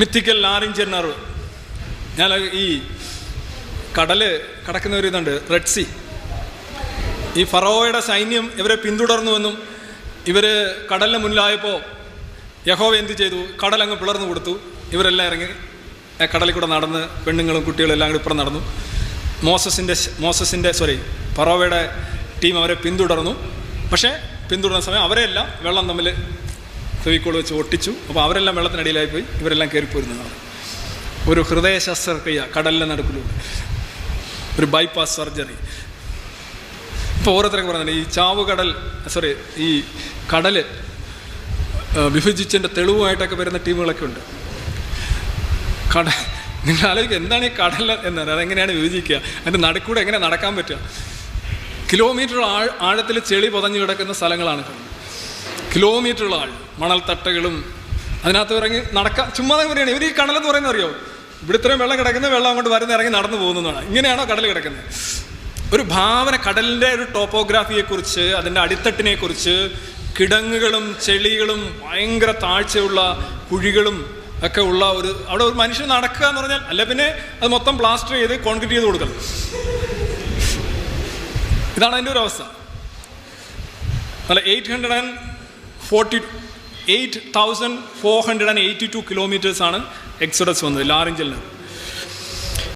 Mythical ആറിഞ്ച് എണ്ണാറ് ഞാൻ ഈ കടൽ കടക്കുന്ന ഒരു ഇതുണ്ട് റെഡ് സി ഈ ഫറോയുടെ സൈന്യം ഇവരെ പിന്തുടർന്നുവെന്നും ഇവർ കടലിന് മുന്നിലായപ്പോൾ യഹോവ എന്ത് ചെയ്തു? കടലങ്ങ് പിളർന്നു കൊടുത്തു. ഇവരെല്ലാം ഇറങ്ങി കടലിൽ കൂടെ നടന്ന് പെണ്ണുങ്ങളും കുട്ടികളും എല്ലാം കൂടി ഇപ്പുറം നടന്നു. മോസസിന്റെ മോസസിന്റെ സോറി ഫറോവയുടെ ടീം അവരെ പിന്തുടർന്നു. പക്ഷേ പിന്തുടർന്ന സമയം അവരെല്ലാം വെള്ളം തമ്മിൽ ഫെവിക്കോൾ വെച്ച് ഒട്ടിച്ചു. അപ്പോൾ അവരെല്ലാം വെള്ളത്തിനടിയിലായി പോയി ഇവരെല്ലാം കയറിപ്പോരുന്നതാണ് ഒരു ഹൃദയ ശസ്ത്രക്രിയ കടലിലെ നടക്കുന്നുണ്ട്. ഒരു ബൈപ്പാസ് സർജറി ഇപ്പോൾ ഓരോരുത്തരൊക്കെ പറയുന്നുണ്ട് ഈ ചാവുകടൽ സോറി ഈ കടൽ വിഭജിച്ചതിന്റെ തെളിവുമായിട്ടൊക്കെ വരുന്ന ടീമുകളൊക്കെ ഉണ്ട്. കട നിങ്ങൾ ആലോചിക്കുക എന്താണ് ഈ കടൽ എന്നത് അതെങ്ങനെയാണ് വിഭജിക്കുക? അതിന്റെ നടുക്കൂടെ എങ്ങനെ നടക്കാൻ പറ്റുക? കിലോമീറ്റർ ആഴത്തിൽ ചെളി പുതഞ്ഞു കിടക്കുന്ന സ്ഥലങ്ങളാണ് കടൽ കിലോമീറ്ററുള്ള ആൾ മണൽത്തട്ടകളും അതിനകത്ത് ഇറങ്ങി നടക്കാൻ ചുമ്മാതെ പറയുകയാണ് ഇവർ ഈ കടലെന്ന് പറയുന്നത് അറിയോ? ഇവിടെ ഇത്രയും വെള്ളം കിടക്കുന്ന വെള്ളം അങ്ങോട്ട് വരുന്ന ഇറങ്ങി നടന്നു പോകുന്നതാണ്. ഇങ്ങനെയാണോ കടൽ കിടക്കുന്നത്? ഒരു ഭാവന കടലിന്റെ ഒരു ടോപ്പോഗ്രാഫിയെക്കുറിച്ച് അതിന്റെ അടിത്തട്ടിനെക്കുറിച്ച് കിടങ്ങുകളും ചെളികളും ഭയങ്കര താഴ്ചയുള്ള കുഴികളും ഒക്കെ ഉള്ള ഒരു അവിടെ ഒരു മനുഷ്യൻ നടക്കുക എന്ന് പറഞ്ഞാൽ അല്ല പിന്നെ അത് മൊത്തം പ്ലാസ്റ്റർ ചെയ്ത് കോൺക്രീറ്റ് ചെയ്ത് കൊടുക്കണം. ഇതാണ് അതിന്റെ ഒരു അവസ്ഥ. അല്ല eight hundred and forty eight thousand four hundred and eighty two കിലോമീറ്റേഴ്സാണ് exodus വന്നത്. ലാറിഞ്ചലിന്.